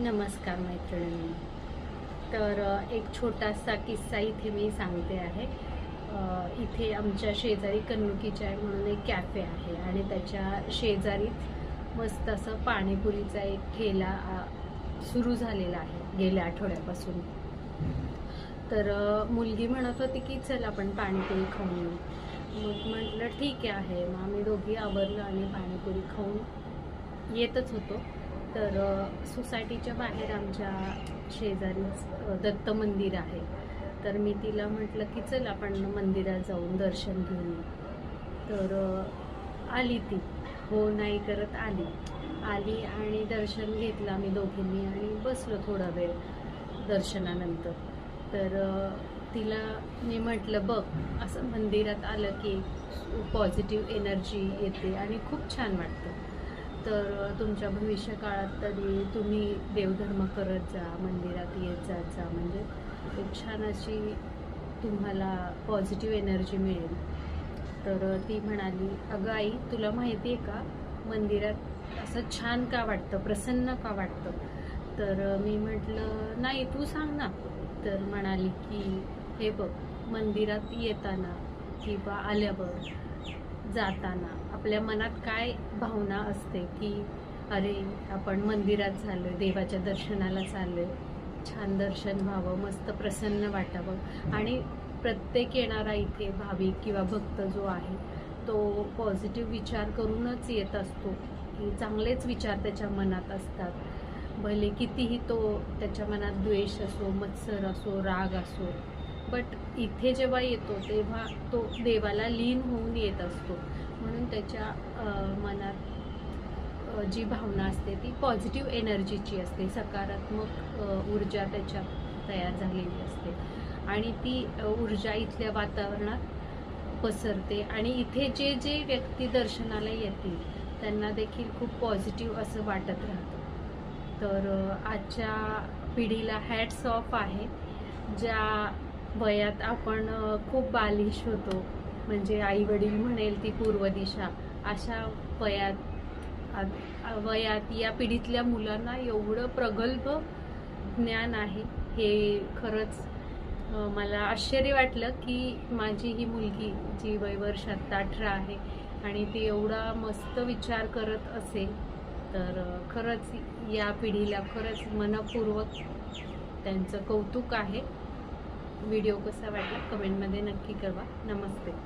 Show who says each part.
Speaker 1: नमस्कार मैत्रिणी. तर एक छोटासा किस्सा इथे मी सांगते आहे. इथे आमच्या शेजारी कन्नुकी चाय म्हणून एक कॅफे आहे आणि त्याच्या शेजारीच मस्त असं पाणीपुरीचा एक ठेला सुरू झालेला आहे गेल्या आठवड्यापासून. तर मुलगी म्हणत होती की चल आपण पाणीपुरी खाऊन येऊ. मग म्हटलं ठीक आहे मग आम्ही दोघी आवरलं आणि पाणीपुरी खाऊन येतच होतो. तर सोसायटीच्या बाहेर आमच्या शेजारीच दत्त मंदिर आहे. तर मी तिला म्हटलं की चल आपण मंदिरात जाऊन दर्शन घेऊन तर आली ती. हो नाही करत आली. आली आणि दर्शन घेतलं आम्ही दोघींनी आणि बसलो थोडा वेळ दर्शनानंतर. तर तिला मी म्हटलं बघ असं मंदिरात आलं की पॉझिटिव्ह एनर्जी येते आणि खूप छान वाटतं. तर तुमच्या भविष्य काळात तरी तुम्ही देवधर्म करत जा मंदिरात येत जात जा. म्हणजे एक छान अशी तुम्हाला पॉझिटिव्ह एनर्जी मिळेल. तर ती म्हणाली अगं आई तुला माहिती आहे का? मंदिरात असं छान का वाटतं? प्रसन्न का वाटतं? तर मी म्हटलं नाही तू सांग ना. तर म्हणाली की हे बघ मंदिरात येताना किंवा आल्यावर जाताना आपल्या मनात काय भावना असते की अरे आपण मंदिरात चाललोय देवाच्या दर्शनाला चाललोय. छान दर्शन व्हावं मस्त प्रसन्न वाटावं. आणि प्रत्येक येणारा इथे भाविक किंवा भक्त जो आहे तो पॉझिटिव्ह विचार करूनच येत असतो की चांगलेच विचार त्याच्या मनात असतात. भले कितीही तो त्याच्या मनात द्वेष असो मत्सर असो राग असो बट इथे जेव्हा येतो तेव्हा तो देवाला लीन होऊन येत असतो. म्हणून त्याच्या मनात जी भावना असते ती पॉझिटिव्ह एनर्जीची असते. सकारात्मक ऊर्जा त्याच्यात तयार झालेली असते. आणि ती ऊर्जा इथल्या वातावरणात पसरते. आणि इथे जे जे व्यक्ती दर्शनाला येतील त्यांना देखील खूप पॉझिटिव्ह असं वाटत राहतं. तर आजच्या पिढीला हॅट्स ऑफ आहे. ज्या वयात आपण खूप बालिश होतो. म्हणजे आई वडील म्हणेल ती पूर्व दिशा. अशा वयात आ- वयात या पिढीतल्या मुलांना एवढं प्रगल्भ ज्ञान आहे. हे खरंच मला आश्चर्य वाटलं की माझी ही मुलगी जी वय आत्ता अठरा आहे आणि ती एवढा मस्त विचार करत असेल तर खरंच या पिढीला खरंच मनपूर्वक त्यांचं कौतुक आहे. व्हिडिओ कसा वाटला कमेंटमध्ये नक्की कळवा. नमस्ते.